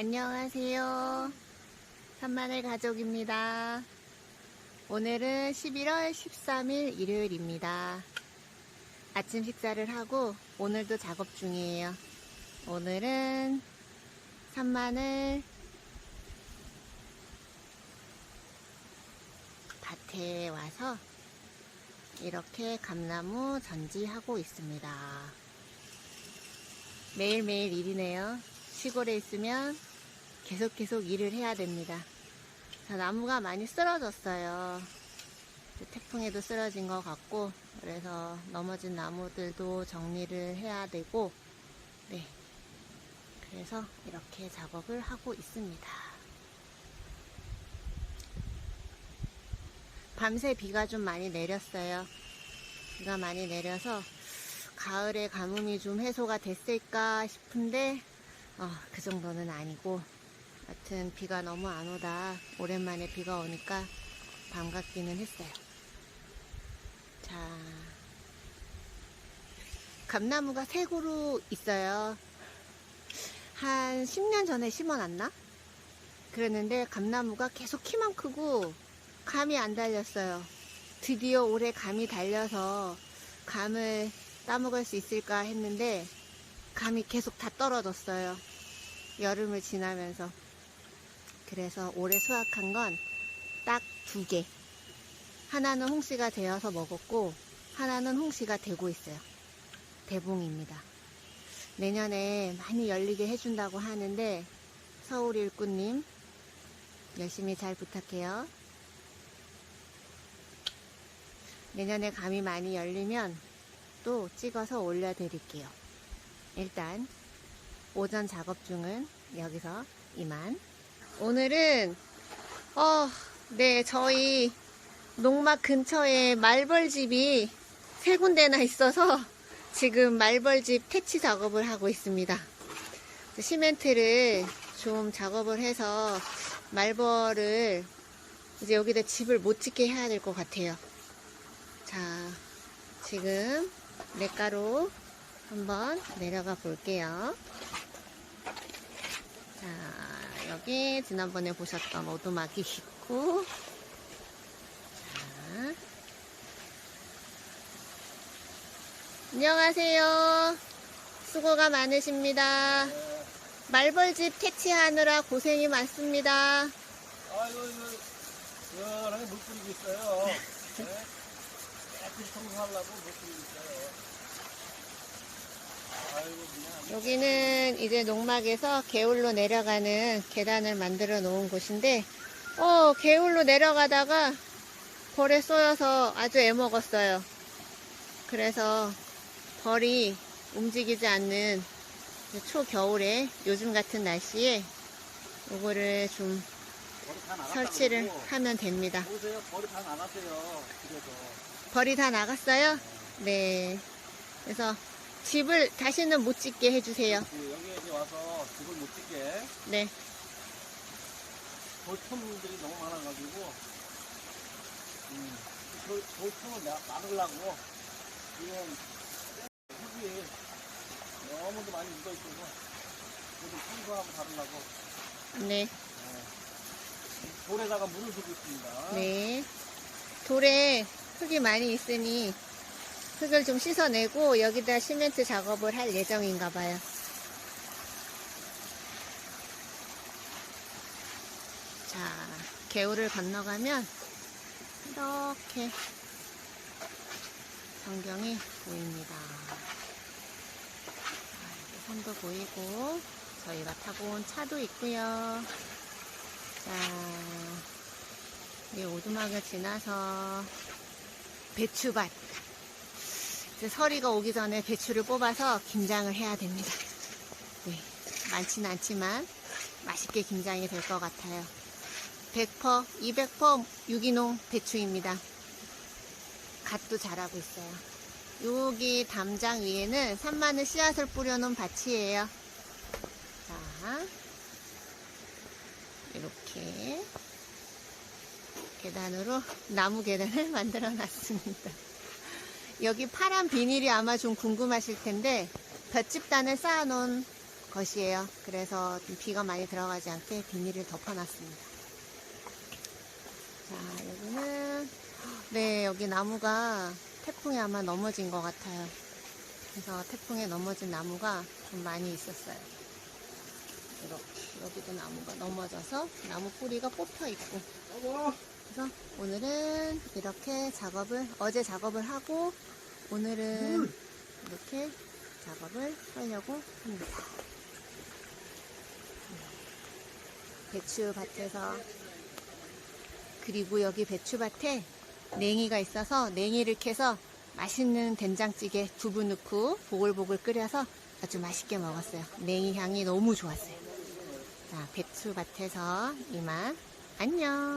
안녕하세요. 산마늘 가족입니다. 오늘은 11월 13일 일요일입니다. 아침 식사를 하고 오늘도 작업 중이에요. 오늘은 산마늘 밭에 와서 이렇게 감나무 전지하고 있습니다. 매일매일 일이네요. 시골에 있으면 계속 계속 일을 해야 됩니다. 자, 나무가 많이 쓰러졌어요. 태풍에도 쓰러진 것 같고, 그래서 넘어진 나무들도 정리를 해야 되고, 네. 그래서 이렇게 작업을 하고 있습니다. 밤새 비가 좀 많이 내렸어요. 비가 많이 내려서 가을에 가뭄이 좀 해소가 됐을까 싶은데 어, 그 정도는 아니고 하여튼 비가 너무 안 오다 오랜만에 비가 오니까 반갑기는 했어요. 자, 감나무가 세 그루 있어요. 한 10년 전에 심어놨나? 그랬는데 감나무가 계속 키만 크고 감이 안 달렸어요. 드디어 올해 감이 달려서 감을 따먹을 수 있을까 했는데 감이 계속 다 떨어졌어요. 여름을 지나면서. 그래서 올해 수확한 건 딱 두 개. 하나는 홍씨가 되어서 먹었고, 하나는 홍씨가 되고 있어요. 대봉입니다. 내년에 많이 열리게 해준다고 하는데, 서울 일꾼님, 열심히 잘 부탁해요. 내년에 감이 많이 열리면 또 찍어서 올려드릴게요. 일단 오전 작업 중은 여기서 이만. 오늘은 어, 네 저희 농막 근처에 말벌집이 세 군데나 있어서 지금 말벌집 퇴치 작업을 하고 있습니다. 시멘트를 좀 작업을 해서 말벌을 이제 여기다 집을 못 짓게 해야 될 것 같아요. 자, 지금 냇가로 한번 내려가 볼게요. 자, 여기 지난번에 보셨던 오두막이 있고, 자, 안녕하세요. 수고가 많으십니다. 말벌집 퇴치하느라 고생이 많습니다. 아이고, 이거, 시원하게 물 뿌리고 있어요. 네. 깨끗이 청소하려고 물 뿌리고 있어요. 여기는 이제 농막에서 개울로 내려가는 계단을 만들어 놓은 곳인데, 어, 개울로 내려가다가 벌에 쏘여서 아주 애먹었어요. 그래서 벌이 움직이지 않는 초겨울에 요즘 같은 날씨에 요거를 좀 설치를. 하면 됩니다. 보세요, 머리 다 나갔어요. 벌이 다 나갔어요? 네. 그래서 집을 다시는 못 짓게 해주세요. 그 여기에 이제 와서 집을 못 짓게 네. 돌틈들이 너무 많아가지고, 음, 돌, 돌틈을 나- 막으려고, 지금, 흙이 너무도 많이 묻어있어서, 좀 청소하고 다루려고, 네. 돌에다가 물을 주고 있습니다. 네. 돌에 흙이 많이 있으니 흙을 좀 씻어내고 여기다 시멘트 작업을 할 예정인가 봐요. 자, 개울을 건너가면 이렇게 전경이 보입니다. 산도 보이고 저희가 타고 온 차도 있고요. 자, 이 오두막을 지나서 배추밭. 서리가 오기 전에 배추를 뽑아서 김장을 해야 됩니다. 네, 많지는 않지만 맛있게 김장이 될 것 같아요. 100%, 200% 유기농 배추입니다. 갓도 자라고 있어요. 여기 담장 위에는 산마늘 씨앗을 뿌려놓은 밭이에요. 자, 이렇게 계단으로 나무 계단을 만들어 놨습니다. 여기 파란 비닐이 아마 좀 궁금하실 텐데 볏집단을 쌓아놓은 것이에요. 그래서 좀 비가 많이 들어가지 않게 비닐을 덮어놨습니다. 자, 여기는, 네, 여기 나무가 태풍에 아마 넘어진 것 같아요. 그래서 태풍에 넘어진 나무가 좀 많이 있었어요. 이렇게, 여기도 나무가 넘어져서 나무 뿌리가 뽑혀 있고. 그래서 오늘은 이렇게 작업을, 어제 작업을 하고, 오늘은 이렇게 작업을 하려고 합니다. 배추 밭에서 그리고 여기 배추밭에 냉이가 있어서 냉이를 캐서 맛있는 된장찌개 두부 넣고 보글보글 끓여서 아주 맛있게 먹었어요. 냉이 향이 너무 좋았어요. 자, 배추밭에서 이만 안녕.